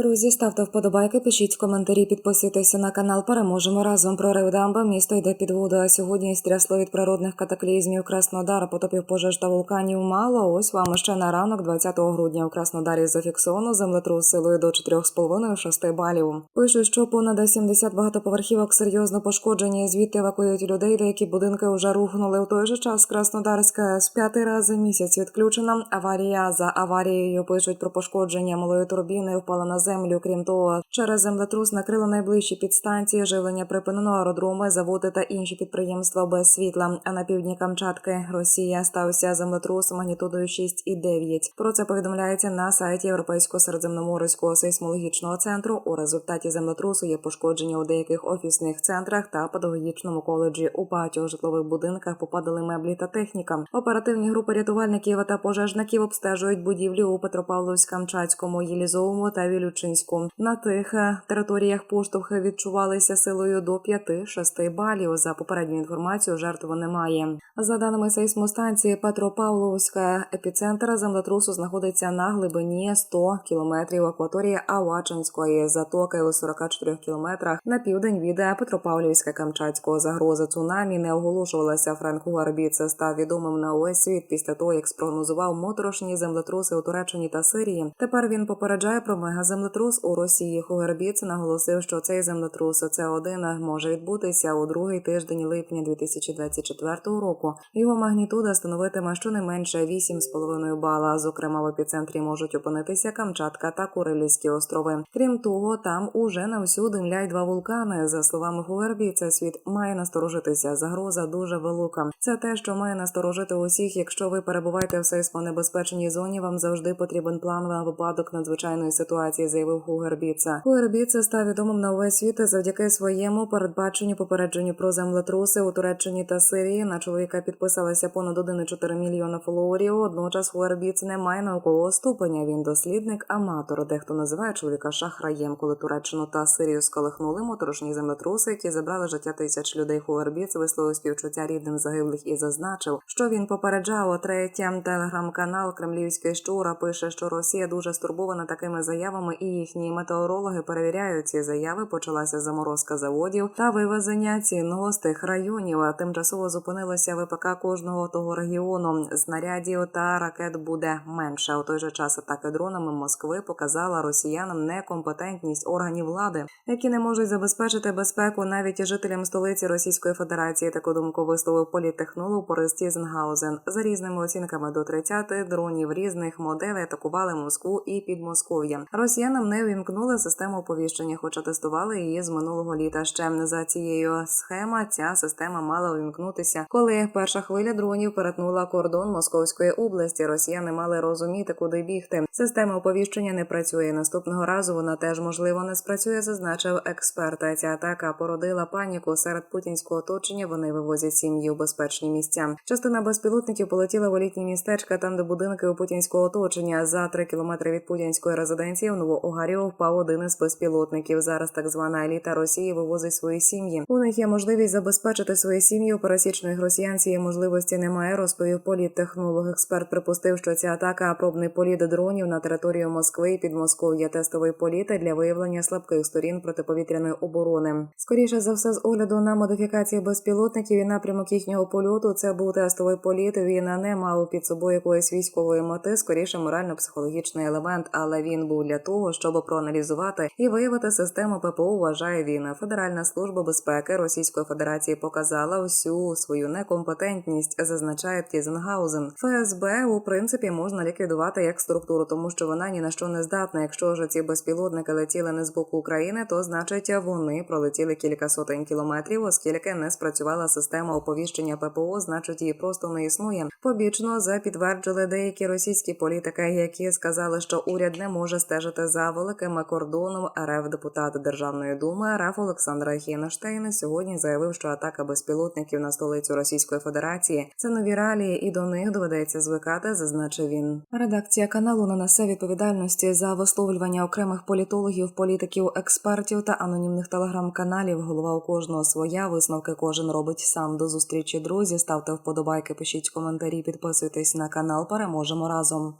Друзі, ставте вподобайки, пишіть коментарі, підписуйтеся на канал. Переможемо разом. Прорив дамба. Місто йде під воду. А сьогодні стрясло від природних катаклізмів Краснодара, потопів пожеж та вулканів мало. Ось вам ще на ранок, 20 грудня у Краснодарі зафіксовано землетрус силою до 4,5-6 балів. Пишуть, що понад 70 багатоповерхівок серйозно пошкоджені. Звідти евакуюють людей, деякі будинки вже рухнули. У той же час Краснодарська з п'ятий раз місяць відключена. Аварія за аварією пишуть про пошкодження малої турбіни. Впала на землю. Крім того, через землетрус накрило найближчі підстанції. Живлення припинено аеродроми, заводи та інші підприємства без світла. А на півдні Камчатки Росія стався землетрус магнітудою 6,9. Про це повідомляється на сайті Європейського середземноморського сейсмологічного центру. У результаті землетрусу є пошкодження у деяких офісних центрах та педагогічному коледжі. У багатьох житлових будинках попадали меблі та техніка. Оперативні групи рятувальників та пожежників обстежують будівлі у Петропавловськ-Камчатському, Єлізовому та Вілючинську. На тих е, територіях поштовхи відчувалися силою до 5-6 балів. За попередню інформацію жертв немає. За даними сейсмостанції Петропавловська епіцентр землетрусу знаходиться на глибині 100 кілометрів акваторії Авачинської затоки у 44 кілометрах на південь від Петропавлівська Камчатського загроза цунамі не оголошувалася. Франк Хуарбі це став відомим на увесь світ після того, як спрогнозував моторошні землетруси у Туреччині та Сирії. Тепер він попереджає про мегаземлетрус у Росії. Хуарбіц наголосив, що цей землетрус це один може відбутися у другий тиждень липня 2024 року. Його магнітуда становитиме щонайменше 8,5 бала. Зокрема, в епіцентрі можуть опинитися Камчатка та Курилівські острови. Крім того, там уже на всю димлять два вулкани. За словами Хуербі, це світ має насторожитися. Загроза дуже велика. Це те, що має насторожити усіх. Якщо ви перебуваєте в сейсмонебезпечній зоні, вам завжди потрібен план на випадок надзвичайної ситуації, заявив Хугербіца. Хугербіца став відомим на увесь світ завдяки своєму передбаченню попередженню про землетруси у Туреччині та Сирії. На чоловіка підписалося понад 1,4 мільйона фоловерів. Водночас Хугербіц не має наукового ступеня. Він дослідник, аматор. Дехто називає чоловіка шахраєм, коли Туреччину та Сирію сколихнули моторошні землетруси, які забрали життя тисяч людей. Хугербіц висловив співчуття рідним загиблих і зазначив, що він попереджав третє телеграм-канал Кремлівський щура пише, що Росія дуже стурбована такими заявами, і їхні метеорологи перевіряють ці заяви. Почалася заморозка заводів та вивезення цінного з районів. Тимчасово зупинилося ВПК кожного того регіону. Знарядів та ракет буде менше. У той же час атаки дронами Москви показала росіянам некомпетентність органів влади, які не можуть забезпечити безпеку навіть жителям столиці Російської Федерації. Таку думку висловив політтехнолог Борис Тізенгаузен. За різними оцінками до 30 дронів різних моделей атакували Москву і Підмосков'я. Росіянам не увімкнули систему оповіщення, хоча тестували її з минулого літа. Ще за цією схема ця система мала увімкнутися, коли перша хвиля дронів перетнула кордон Московської області. Росіяни мали розуміти, куди бігти. Система оповіщення не працює. Наступного разу вона теж можливо не спрацює, зазначив експерт. Ця атака породила паніку серед путінського оточення. Вони вивозять сім'ї у безпечні місця. Частина безпілотників полетіла в елітні містечка, там де будинки у путінського оточення. За три кілометри від путінської резиденції в Новоогаріо впав один із безпілотників. Зараз так звана еліта Росії вивозить свої сім'ї. У них є можливість забезпечити свої сім'ї. У пересічних росіян цієї можливості немає. Розповів політтехнолог. Експерт припустив, що ця атака пробний політ дронів на територію Москви і Підмосков'я. Тестовий політ для виявлення слабких сторін протиповітряної оборони. Скоріше за все, з огляду на модифікації безпілотників і напрямок їхнього польоту, це був тестовий політ. Він не мав під собою якоїсь військової мети, скоріше морально-психологічний елемент, але він був для того, щоб проаналізувати і виявити систему ППО. Вважає він. Федеральна служба безпеки Російської Федерації показала всю свою некомпетентність, зазначає Тізенгаузен. ФСБ у принципі можна ліквідувати як структуру, тому що вона ні на що не здатна. Якщо ж ці безпілотники летіли не з боку України, то значить вони пролетіли кілька сотень кілометрів, оскільки не спрацювала система оповіщення ППО, значить її просто не існує. Побічно за підтверджили деякі російські політики, які сказали, що уряд не може стежити за великим кордоном. РФ депутат Державної думи РФ Олександра Хінштейн сьогодні заявив, що атака безпілотників на столицю Російської Федерації це нові реалії, і до них доведеться звикати, зазначив він. Редакція каналу не несе відповідальності за висловлювання окремих політологів, політиків, експертів та анонімних телеграм-каналів. Голова у кожного своя висновки кожен робить сам. До зустрічі друзі. Ставте вподобайки, пишіть коментарі, підписуйтесь на канал. Переможемо разом.